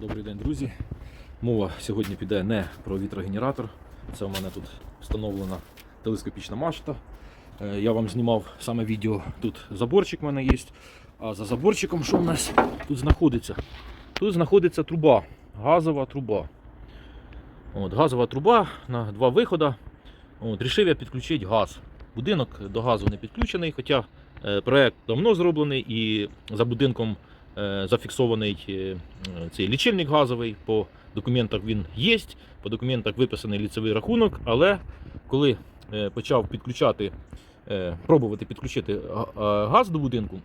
Добрий день, друзі. Мова сьогодні піде не про вітрогенератор. Це у мене тут встановлена телескопічна мачта. Е, Я вам знімав саме відео. Тут заборчик у мене є. А за заборчиком що в нас тут знаходиться? Тут знаходиться труба, газова труба. От, газова труба на два виходи. От, рішив я підключити газ. Будинок до газу не підключений, хоча е, проект давно зроблений і за будинком зафіксований е, е, цей лічильник газовий. По документах він є, по документах виписаний ліцевий рахунок, але коли е, почав підключати, е, пробувати підключити газ до будинку,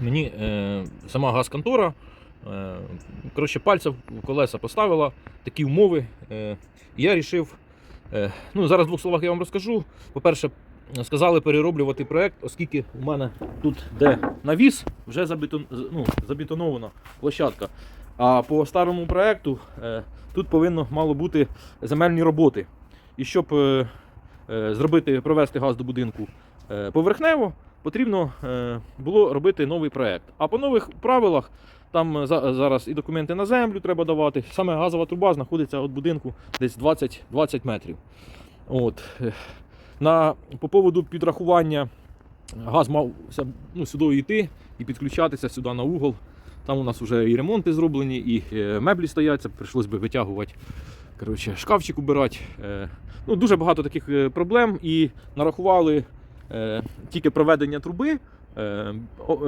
мені е, сама газконтора е, коротше, пальця в колеса поставила такі умови. Е, я вирішив, е, ну зараз в двох словах я вам розкажу. По-перше, сказали перероблювати проект, оскільки у мене тут, де навіс, вже забетон, ну, забетонована площадка. А по старому проекту е, тут повинно мало бути земельні роботи. І щоб е, е, зробити, провести газ до будинку поверхнево, потрібно було робити новий проект. А по нових правилах там зараз і документи на землю треба давати. Саме газова труба знаходиться від будинку десь 20, 20 метрів. От. На, по поводу підрахування газ мав ну, сюди йти і підключатися сюди на угол. Там у нас вже і ремонти зроблені, і е, меблі стоять, це прийшлось би витягувати. Коротше, шкафчик убирати. Е, Ну, дуже багато таких е, проблем і нарахували тільки проведення труби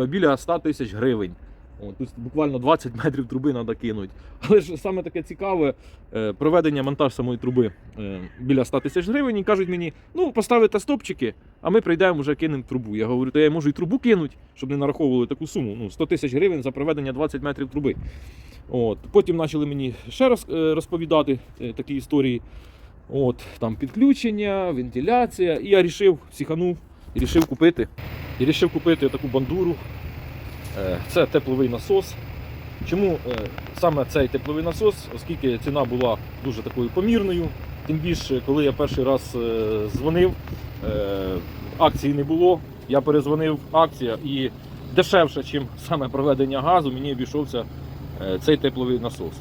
біля 100 тисяч гривень. О, тут буквально 20 метрів труби треба кинути. Але ж саме таке цікаве е, проведення монтаж самої труби е, біля 100 тисяч гривень. І кажуть мені, ну поставите стопчики, а ми прийдемо вже кинемо трубу. Я говорю, то я можу і трубу кинути, щоб не нараховували таку суму. Ну, 100 тисяч гривень за проведення 20 метрів труби. От. Потім почали мені ще раз е, розповідати такі історії. От, там підключення, вентиляція. І я вирішив, психанув і вирішив купити. І вирішив купити таку бандуру. Е, Це тепловий насос. Чому е, саме цей тепловий насос? Оскільки ціна була дуже такою помірною. Тим більше, коли я перший раз е, дзвонив, акції не було. Я перезвонив акція і дешевше, ніж саме проведення газу, мені обійшовся цей тепловий насос.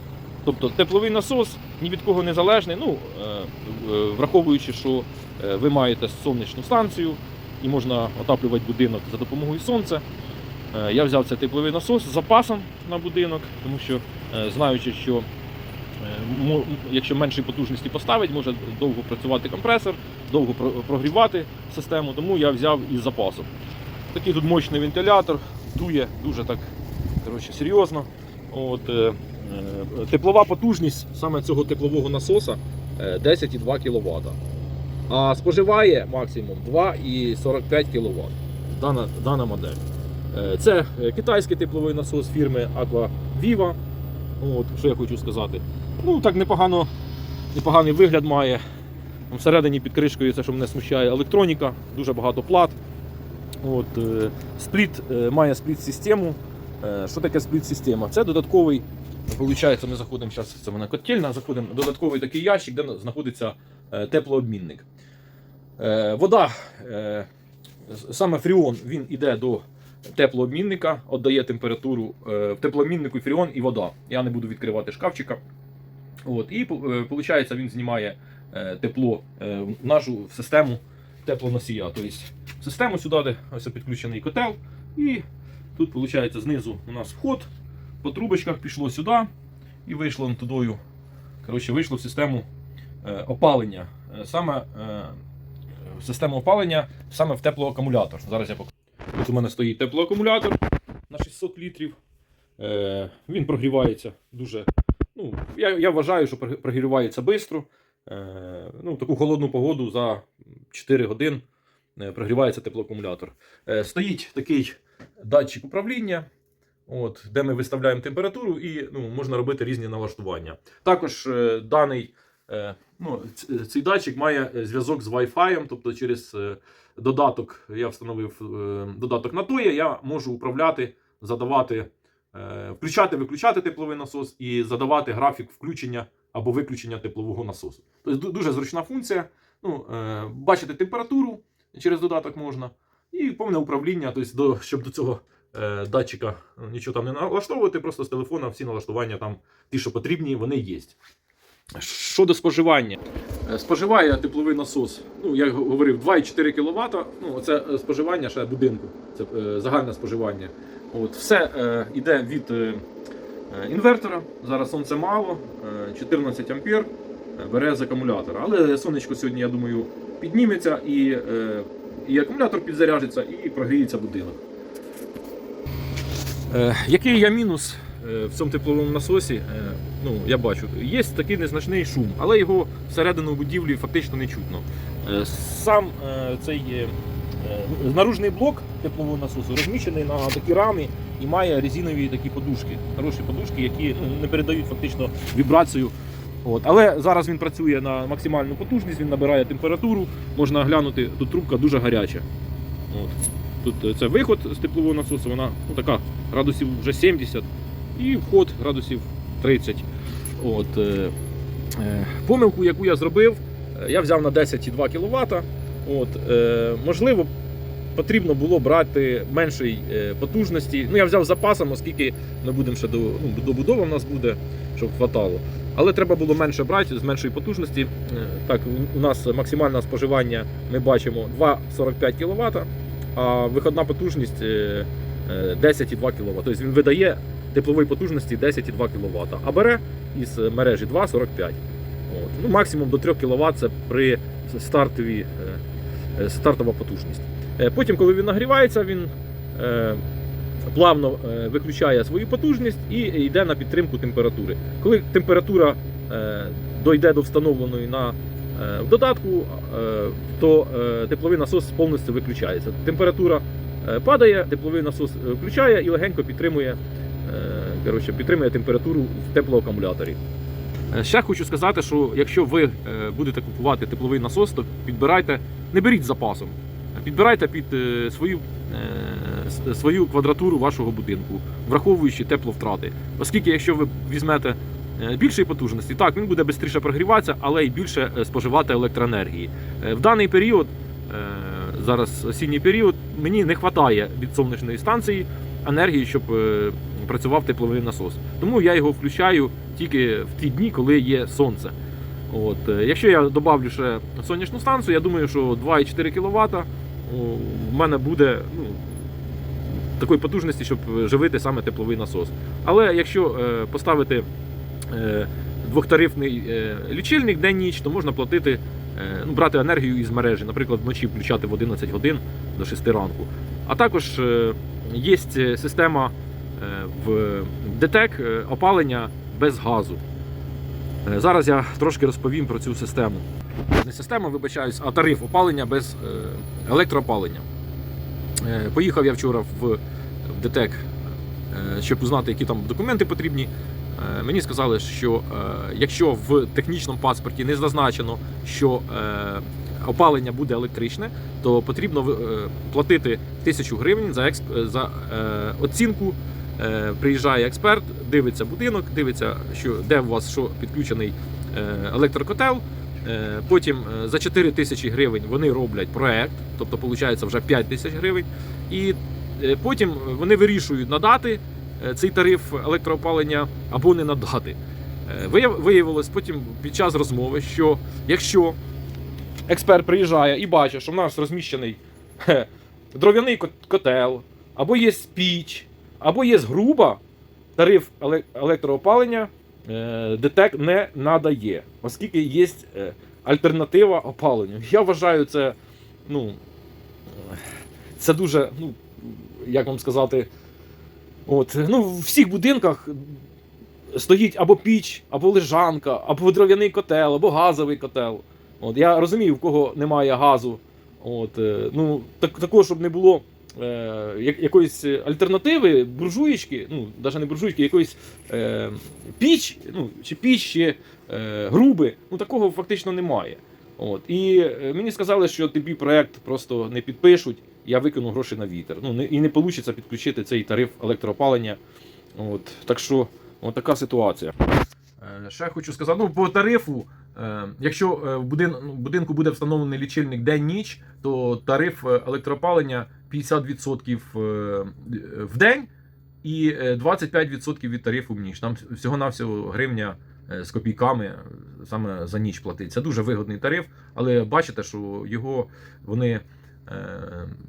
Тобто тепловий насос ні від кого не залежний, ну, враховуючи, що ви маєте сонячну станцію і можна отаплювати будинок за допомогою сонця. Е, Я взяв цей тепловий насос з запасом на будинок, тому що е, знаючи, що е, якщо меншої потужності поставить, може довго працювати компресор, довго прогрівати систему, тому я взяв із запасом. Такий тут мощний вентилятор, дує дуже так коротше, серйозно. От, теплова потужність саме цього теплового насоса е, 10,2 кВт. А споживає максимум 2,45 кВт. Дана, дана модель. Е, Це е, китайський тепловий насос фірми Aqua Viva. От, що я хочу сказати. Ну, так непогано, непоганий вигляд має. Всередині під кришкою це, що мене смущає, електроніка, дуже багато плат. От, е, спліт має спліт-систему. Що таке спліт-система? Це додатковий, виходить, ми заходимо зараз, це в мене котельна, заходимо додатковий такий ящик, де знаходиться теплообмінник. Вода, саме фріон, він іде до теплообмінника, віддає температуру е, в теплообміннику фріон і вода. Я не буду відкривати шкафчика. От, і виходить, він знімає е, тепло е, в нашу в систему теплоносія. Тобто систему сюди ось підключений котел. І тут виходить знизу у нас вход. По трубочках пішло сюди і вийшло тудою. Коротше, вийшло в систему е, опалення. Е, Саме е, в систему опалення саме в теплоакумулятор. Зараз я покажу. У мене стоїть теплоакумулятор на 600 літрів. Е, він прогрівається дуже. Ну, я, я вважаю, що прогрівається швидко. Е, ну, таку холодну погоду за 4 години е, прогрівається теплоакумулятор. Е, стоїть такий датчик управління, от, де ми виставляємо температуру і ну, можна робити різні налаштування. Також е, даний е, ну, цей датчик має е, зв'язок з Wi-Fi, тобто через е, додаток, я встановив е, додаток на тоє, я можу управляти, задавати, е, включати, виключати тепловий насос і задавати графік включення або виключення теплового насосу. Тобто дуже зручна функція. Ну, е, бачити температуру через додаток можна. І повне управління, тобто, щоб до цього е, датчика нічого там не налаштовувати, просто з телефона всі налаштування там, ті, що потрібні, вони є. Щодо споживання. Е, Споживає тепловий насос, ну, я говорив, 2,4 кВт. Ну, це е, споживання ще будинку, це е, загальне споживання. От, все е, йде від е, інвертора. Зараз сонце мало, е, 14 ампер бере з акумулятора. Але сонечко сьогодні, я думаю, підніметься і, е, і акумулятор підзаряжиться, і прогріється будинок. Е, який є мінус в цьому тепловому насосі? Е, ну, я бачу, є такий незначний шум, але його всередину будівлі фактично не чутно. Е, сам е, цей е, е, наружний блок теплового насосу розміщений на такій рамі і має резинові такі подушки, хороші подушки, які ну, не передають фактично вібрацію. От. Але зараз він працює на максимальну потужність, він набирає температуру, можна глянути, тут трубка дуже гаряча. От. Тут е, це виход з теплового насосу, вона ну, така градусів вже 70 і вход градусів 30. От, е, е, помилку, яку я зробив, е, я взяв на 10,2 кВт. От, е, можливо, потрібно було брати меншої е, потужності. Ну, я взяв запасом, оскільки ми будемо ще до, ну, добудова в нас буде, щоб хватало. Але треба було менше брати з меншої потужності. Так, у- нас максимальне споживання ми бачимо 2,45 кВт, а виходна потужність е, е, 10,2 кВт. Тобто він видає теплової потужності 10,2 кВт, а бере із мережі 2,45 От. Ну, Максимум до 3 кВт це при стартовій, е, е, стартова потужність. Е, Потім, коли він нагрівається, він плавно виключає свою потужність і йде на підтримку температури. Коли температура дойде до встановленої на в додатку, то тепловий насос повністю виключається. Температура падає, тепловий насос включає і легенько підтримує, коротше, підтримує температуру в теплоакумуляторі. Е, Ще хочу сказати, що якщо ви е, будете купувати тепловий насос, то підбирайте, не беріть запасом, підбирайте під е, свою, свою квадратуру вашого будинку, враховуючи тепловтрати. Оскільки, якщо ви візьмете більшої потужності, так він буде швидше прогріватися, але й більше споживати електроенергії. В даний період, зараз осінній період, мені не вистачає від сонячної станції енергії, щоб працював тепловий насос. Тому я його включаю тільки в ті дні, коли є сонце. От, е, якщо я додавлю ще сонячну станцію, я думаю, що 2,4 кВт в мене буде ну, такої потужності, щоб живити саме тепловий насос. Але якщо е, поставити е, двохтарифний лічильник день-ніч, то можна платити, ну, брати енергію із мережі, наприклад, вночі включати в 11 годин до 6 ранку. А також є система в ДТЕК е, опалення без газу. Е, Зараз я трошки розповім про цю систему. Не система, вибачаюсь, а тариф опалення без е, електроопалення. Е, Поїхав я вчора в, ДТЕК, е, щоб узнати, які там документи потрібні. Е, Мені сказали, що е, якщо в технічному паспорті не зазначено, що е, опалення буде електричне, то потрібно е, платити тисячу гривень за, експ- за е, оцінку. Е, Приїжджає експерт, дивиться будинок, дивиться, що де у вас що підключений е, електрокотел. Е, Потім за 4 тисячі гривень вони роблять проект, тобто виходить вже 5 тисяч гривень. І потім вони вирішують надати цей тариф електроопалення або не надати. Виявилось потім під час розмови, що якщо експерт приїжджає і бачить, що в нас розміщений дров'яний котел, або є піч, або є груба, тариф електроопалення е, ДТЕК не надає, оскільки є е, альтернатива опаленню. Я вважаю це, ну, це дуже, ну, як вам сказати, от, ну, в всіх будинках стоїть або піч, або лежанка, або дров'яний котел, або газовий котел. От, я розумію, в кого немає газу. От, е, ну, так, такого, щоб не було е, якоїсь альтернативи, буржуєчки, ну, навіть не буржуєчки, якоїсь е, піч, ну, чи чи е, груби, ну такого фактично немає. От. І е, мені сказали, що тобі проект просто не підпишуть, я викину гроші на вітер. Ну, не, і не вийде підключити цей тариф електроопалення. От. Так що, от така ситуація. Е, Ще хочу сказати, ну по тарифу Якщо е, в будинку буде встановлений лічильник день-ніч, то тариф е, електроопалення 50% е, в день і е, 25% від тарифу в ніч. Нам всього-навсього гривня е, з копійками е, саме за ніч платить. Це дуже вигодний тариф, але бачите, що його вони е,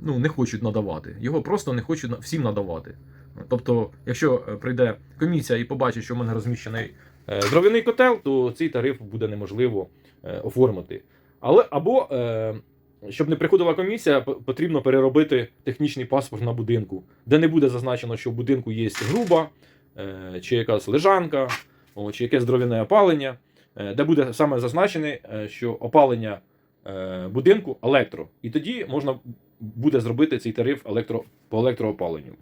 ну, не хочуть надавати. Його просто не хочуть всім надавати. Тобто, якщо е, прийде комісія і побачить, що в мене розміщений е, дров'яний котел, то цей тариф буде неможливо е, оформити. Але або е, щоб не приходила комісія, потрібно переробити технічний паспорт на будинку, де не буде зазначено, що в будинку є груба, е, чи якась лежанка, чи якесь дров'яне опалення, е, де буде саме зазначене, е, що опалення е, будинку електро. І тоді можна буде зробити цей тариф електро, по електроопаленню.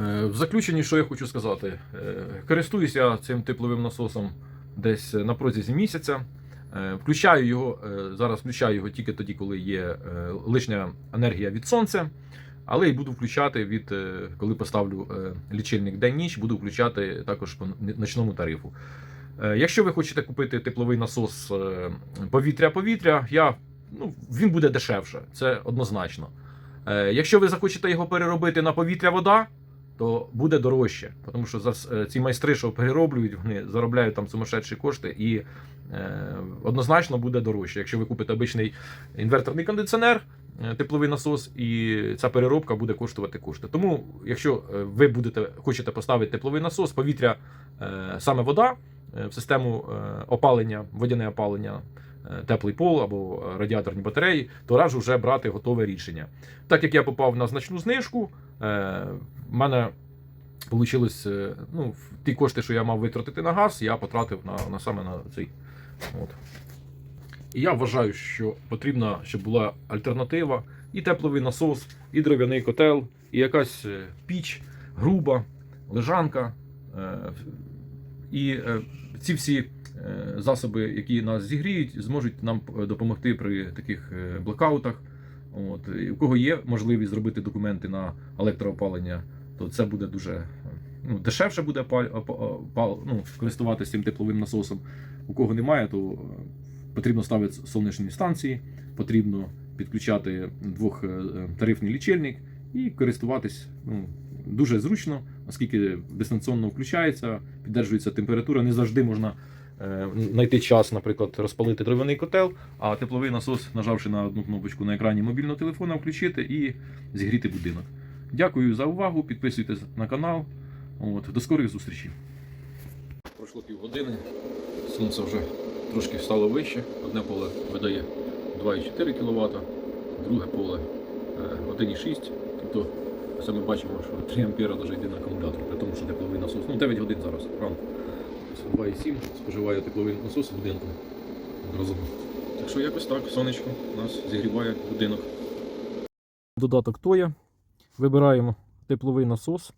Е, В заключенні, що я хочу сказати, Е, користуюся цим тепловим насосом десь на протязі місяця. Е, Включаю його зараз. Включаю його тільки тоді, коли є лишня енергія від сонця. Але і буду включати від коли поставлю лічильник день-ніч, буду включати також по ночному тарифу. Якщо ви хочете купити тепловий насос повітря-повітря, я, ну, він буде дешевше, це однозначно. Якщо ви захочете його переробити на повітря-вода, то буде дорожче. Тому що зараз е, ці майстри, що перероблюють, вони заробляють там сумасшедші кошти, і е, однозначно буде дорожче. Якщо ви купите обичний інверторний кондиціонер, е, тепловий насос, і ця переробка буде коштувати кошти. Тому, якщо е, ви будете хочете поставити тепловий насос, повітря, е, саме вода в систему опалення, водяне опалення. Е, Теплий пол або е, радіаторні батареї, то раджу вже брати готове рішення. Так як я попав на значну знижку, е, в мене вийшло, ну, ті кошти, що я мав витратити на газ, я потратив на, на саме на цей. От. І я вважаю, що потрібна, щоб була альтернатива, і тепловий насос, і дров'яний котел, і якась піч, груба, лежанка. І ці всі засоби, які нас зігріють, зможуть нам е, допомогти при таких е, блекаутах. От, і у кого є можливість зробити документи на електроопалення, то це буде дуже е, ну, дешевше буде ну, користуватися цим тепловим насосом. У кого немає, то е, потрібно ставити сонячні станції, потрібно підключати двохтарифний лічильник і користуватись ну, дуже зручно, оскільки дистанційно включається, піддержується температура. Не завжди можна е, знайти час, наприклад, розпалити дровяний котел, а тепловий насос, нажавши на одну кнопочку на екрані мобільного телефона, включити і зігріти будинок. Дякую за увагу. Підписуйтесь на канал. От, до скорих зустрічей. Пройшло півгодини. Сонце вже трошки стало вище. Одне поле видає 2,4 кВт, друге поле е, 1,6. Тобто це ми бачимо, що 3 ампера навіть йде на акумулятор, при тому, що тепловий насос. Ну, 9 годин зараз ранку. Ось 2,7 споживає тепловий насос в будинку разом. Так що якось так, сонечко нас зігріває будинок. Додаток Тоя. Вибираємо тепловий насос.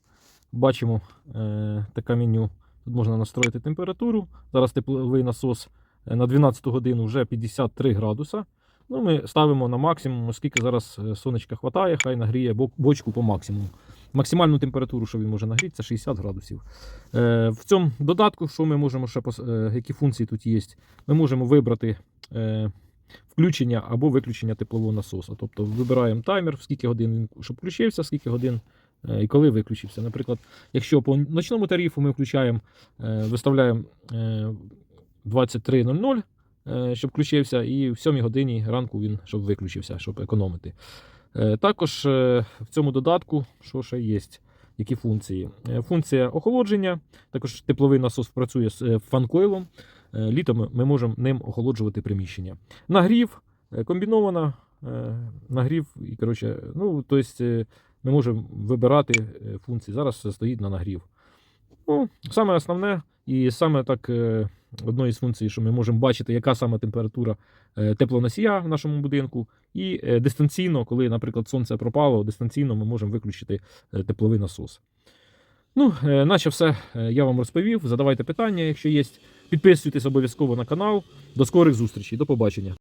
Бачимо е, таке меню. Тут можна настроїти температуру. Зараз тепловий насос е, на 12 годину вже 53 градуса. Ну, ми ставимо на максимум, оскільки зараз е, сонечка хватає, хай нагріє бочку по максимуму. Максимальну температуру, що він може нагріти, це 60 градусів. Е, в цьому додатку, що ми можемо ще е, які функції тут є, ми можемо вибрати е, включення або виключення теплового насосу. Тобто вибираємо таймер, скільки годин він щоб включився, скільки годин е, і коли виключився. Наприклад, якщо по ночному тарифу ми включаємо, е, виставляємо е, 23.00, е, щоб включився, і в 7 годині ранку він щоб виключився, щоб економити. Е, Також е, в цьому додатку, що ще є, які функції? Е, Функція охолодження, також тепловий насос працює з фанкойлом. Літом ми- можемо ним охолоджувати приміщення. Нагрів, комбінована нагрів, і коротше, ну, тобто ми можемо вибирати функції. Зараз стоїть на нагрів. Ну, саме основне, і саме так е, одної з функцій, що ми можемо бачити, яка саме температура е, теплоносія в нашому будинку. І е, дистанційно, коли, наприклад, сонце пропало, дистанційно ми можемо виключити тепловий насос. Ну, наче все я вам розповів. Задавайте питання, якщо є. Підписуйтесь обов'язково на канал. До скорих зустрічей. До побачення.